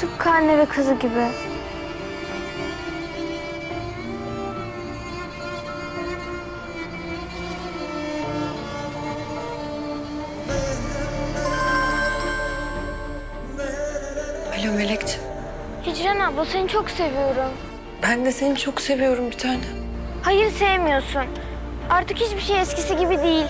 Tıpkı anne ve kızı gibi. Alo Melekciğim. Hicran abla seni çok seviyorum. Ben de seni çok seviyorum bir tane. Hayır sevmiyorsun. Artık hiçbir şey eskisi gibi değil.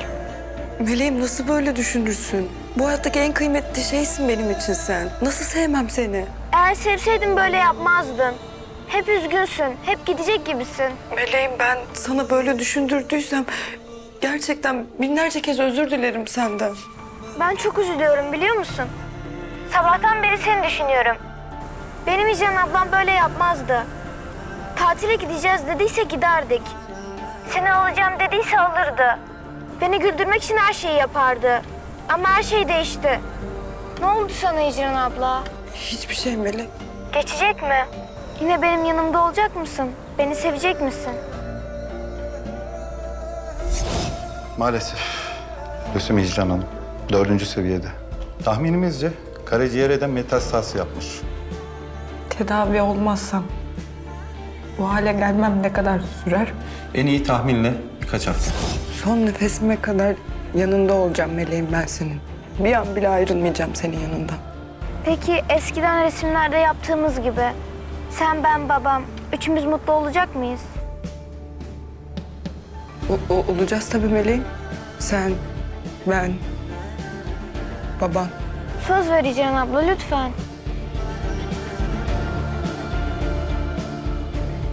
Meleğim nasıl böyle düşünürsün? Bu hayattaki en kıymetli şeysin benim için sen. Nasıl sevmem seni? Eğer sevseydin böyle yapmazdın. Hep üzgünsün, hep gidecek gibisin. Meleğim ben sana böyle düşündürdüysem gerçekten binlerce kez özür dilerim senden. Ben çok üzülüyorum biliyor musun? Sabahtan beri seni düşünüyorum. Benim Hicran ablam böyle yapmazdı. Tatile gideceğiz dediyse giderdik. Seni alacağım dediyse alırdı. Beni güldürmek için her şeyi yapardı. Ama her şey değişti. Ne oldu sana Hicran abla? Hiçbir şey Melek. Geçecek mi? Yine benim yanımda olacak mısın? Beni sevecek misin? Maalesef. Lösemi Hicran Hanım. Dördüncü seviyede. Tahminimizce karaciğere de metastaz yapmış. Tedavi olmazsam bu hale gelmem ne kadar sürer? En iyi tahminle birkaç hafta. Son nefesime kadar yanında olacağım meleğim ben senin. Bir an bile ayrılmayacağım senin yanından. Peki eskiden resimlerde yaptığımız gibi sen, ben, babam üçümüz mutlu olacak mıyız? O, o- olacağız tabii meleğim. Sen, ben, baban. Söz vereceğim abla lütfen.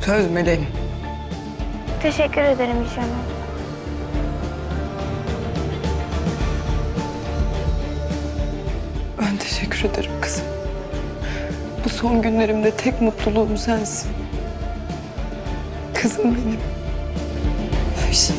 Söz meleğim. Teşekkür ederim Hicran abla. Teşekkür ederim kızım. Bu son günlerimde tek mutluluğum sensin. Kızım benim. Her şey.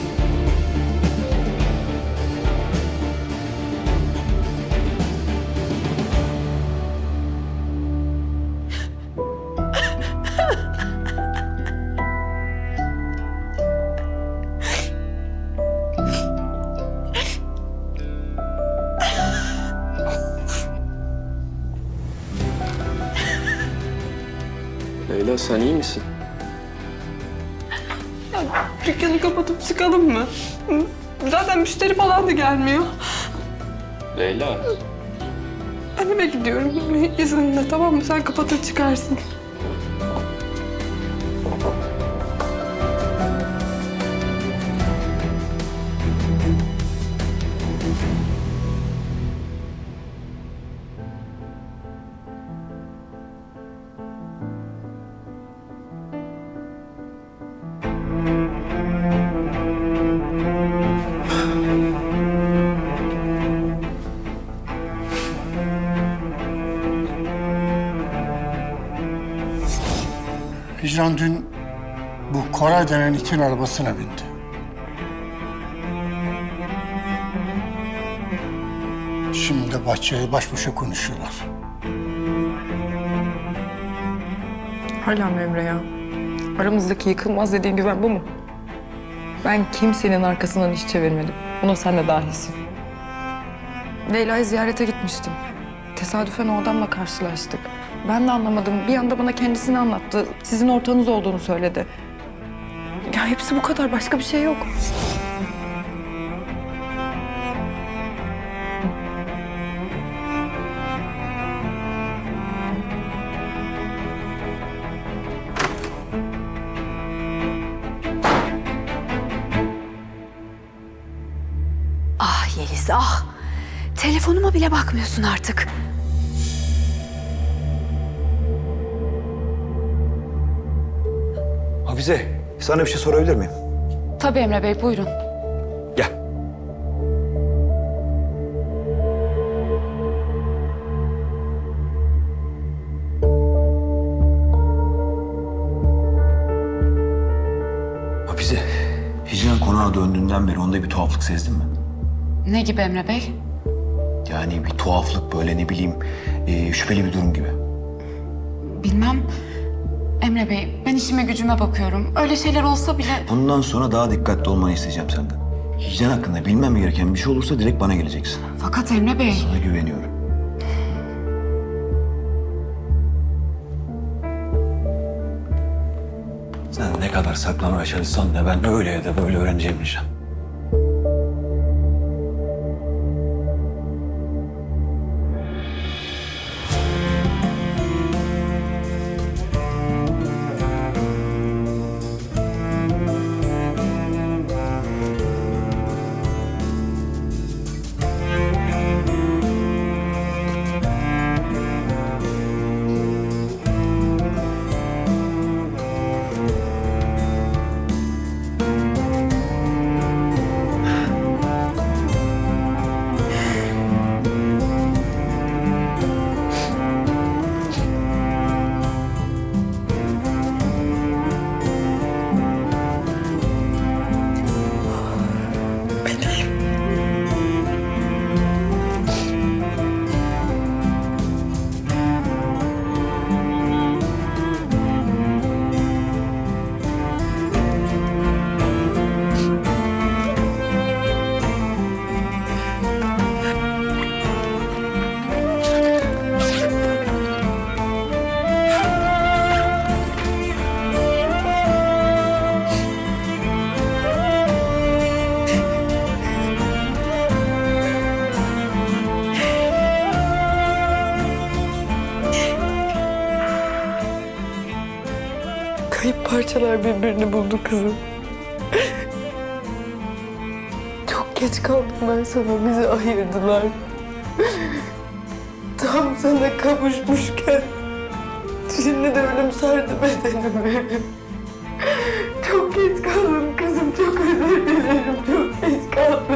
Leyla sen iyi misin? Dükkanı kapatıp çıkalım mı? Zaten müşteri falan da gelmiyor. Leyla. Anneme gidiyorum izninle tamam mı? Sen kapatır çıkarsın. Hicran dün bu Koray denen itin arabasına bindi. Şimdi de bahçeye baş başa konuşuyorlar. Hala mı Emre ya? Aramızdaki yıkılmaz dediğin güven bu mu? Ben kimsenin arkasından iş çevirmedim. Buna sen de dahilsin. Leyla'yı ziyarete gitmiştim. Tesadüfen o adamla karşılaştık. Ben de anlamadım. Bir anda bana kendisini anlattı. Sizin ortağınız olduğunu söyledi. Ya hepsi bu kadar. Başka bir şey yok. Ah Yeliz ah. Telefonuma bile bakmıyorsun artık. Hafize, sana bir şey sorabilir miyim? Tabii Emre Bey buyurun. Gel. Hafize, Hicran konağa döndüğünden beri onda bir tuhaflık sezdin mi? Ne gibi Emre Bey? Yani bir tuhaflık böyle ne bileyim e, şüpheli bir durum gibi. Bilmem. Emre Bey, ben işime gücüme bakıyorum. Öyle şeyler olsa bile... Bundan sonra daha dikkatli olmanı isteyeceğim senden. Hijyen hakkında bilmem gereken bir şey olursa direkt bana geleceksin. Fakat Emre Bey... Sana güveniyorum. Sen ne kadar saklamaya çalışsan da ben öyle ya da böyle öğreneceğim inşallah. Parçalar birbirini buldu kızım. Çok geç kaldım ben sana. Bizi ayırdılar. Tam sana kavuşmuşken şimdi de ölüm sardı bedenimi. Çok geç kaldım kızım. Çok özür dilerim. Çok geç kaldım.